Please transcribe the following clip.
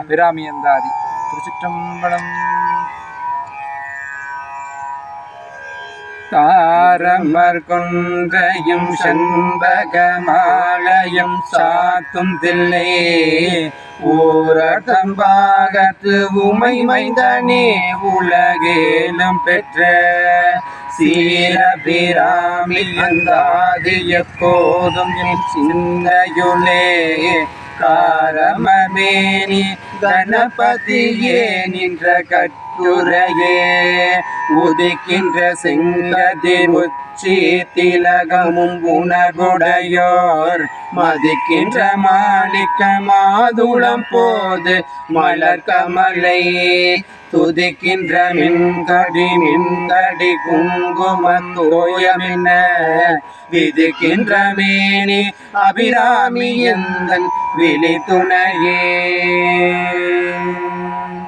அபிராமி அந்தாதி திருச்சிற்றம்பலம். தாரமர் கொன்றையும் செண்பகமாலையும் சாத்தும் தில்லை. ஊரதம்பாகத்து உமை மைந்தனே உலகேலும் பெற்ற சீரபிராமி அந்தாதி எப்போதும் என் சிந்தையுளே. காரமமேனி கணபதியே நின்ற கட்டுரையே. உதிக்கின்ற செங்கதிர் உச்சி திலகமும் உணர்வுடையோர் மதிக்கின்ற மாணிக்க மாதுளம் போது மலர் கமலை துதிக்கின்ற மின்கடி மின்கடி குங்கும தோயமென விதிக்கின்ற மேனி அபிராமி எந்தன் விழி துணையே